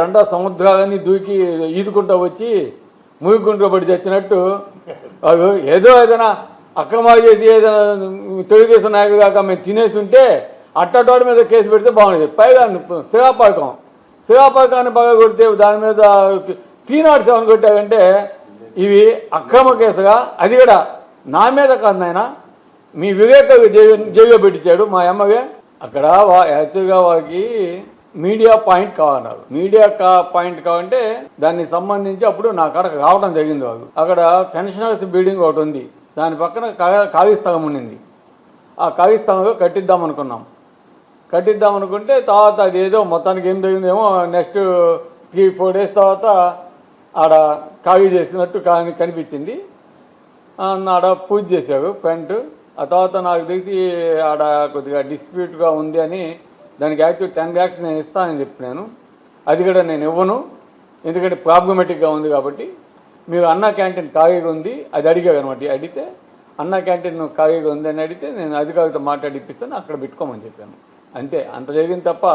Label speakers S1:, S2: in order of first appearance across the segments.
S1: రెండో సముద్రాలన్నీ దూకి ఈదుకుంటూ వచ్చి ముగిగుంటూ పడి తెచ్చినట్టు. అవి ఏదో ఏదైనా అక్రమాలు చేసి ఏదైనా తెలుగుదేశం నాయకుడు కాక మేము తినేసి ఉంటే అట్టటోడి మీద కేసు పెడితే బాగుండేది. పైగా శివాపాకం శివాపాకాన్ని బాగా కొడితే దాని మీద తీనాడు సెవెన్ కొట్టావంటే ఇవి అక్రమ కేసుగా. అది కూడా నా మీద కాదు నాయన. మీ వివేక జైల్లో పెట్టించాడు మా అమ్మగే అక్కడ వా యాక్చువల్గా వాళ్ళకి మీడియా పాయింట్ కావన్నారు. మీడియా కా పాయింట్ కావాలంటే దానికి సంబంధించి అప్పుడు నా అక్కడ రావడం జరిగింది వాళ్ళు అక్కడ పెన్షనర్స్ బిల్డింగ్ ఒకటి ఉంది. దాని పక్కన ఖాళీ స్థలం ఉండింది ఆ ఖాళీ స్థలంలో కట్టిద్దాం అనుకున్నాం. కట్టిద్దాం అనుకుంటే తర్వాత అది ఏదో మొత్తానికి ఏం జరిగిందేమో నెక్స్ట్ త్రీ ఫోర్ డేస్ తర్వాత ఆడ ఖాళీ చేసినట్టు కానీ కనిపించింది. ఆడ పూజ చేశారు ఫ్రంట్ ఆ తర్వాత నాకు తెలిసి ఆడ కొద్దిగా డిస్ప్యూట్గా ఉంది అని దానికి యాక్చువల్ టెన్ ల్యాక్స్ నేను ఇస్తానని చెప్పినాను. అది కూడా నేను ఇవ్వను. ఎందుకంటే ప్రాబ్లమెటిక్గా ఉంది కాబట్టి మీరు అన్న క్యాంటీన్ ఖాళీగా ఉంది అది అడిగారు అనమాట. అడిగితే అన్న క్యాంటీన్ ఖాళీగా ఉంది అని అడిగితే నేను అధికారితో మాట్లాడి ఇప్పిస్తాను అక్కడ పెట్టుకోమని చెప్పాను. అంతే. అంత జరిగింది తప్ప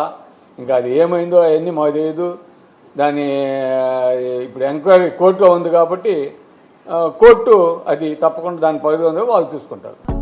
S1: ఇంకా అది ఏమైందో అవన్నీ మాకు తెలియదు దాని ఇప్పుడు ఎంక్వైరీ కోర్టులో ఉంది కాబట్టి కోర్టు అది తప్పకుండా దాని పరిధి ఉందో వాళ్ళు చూసుకుంటారు.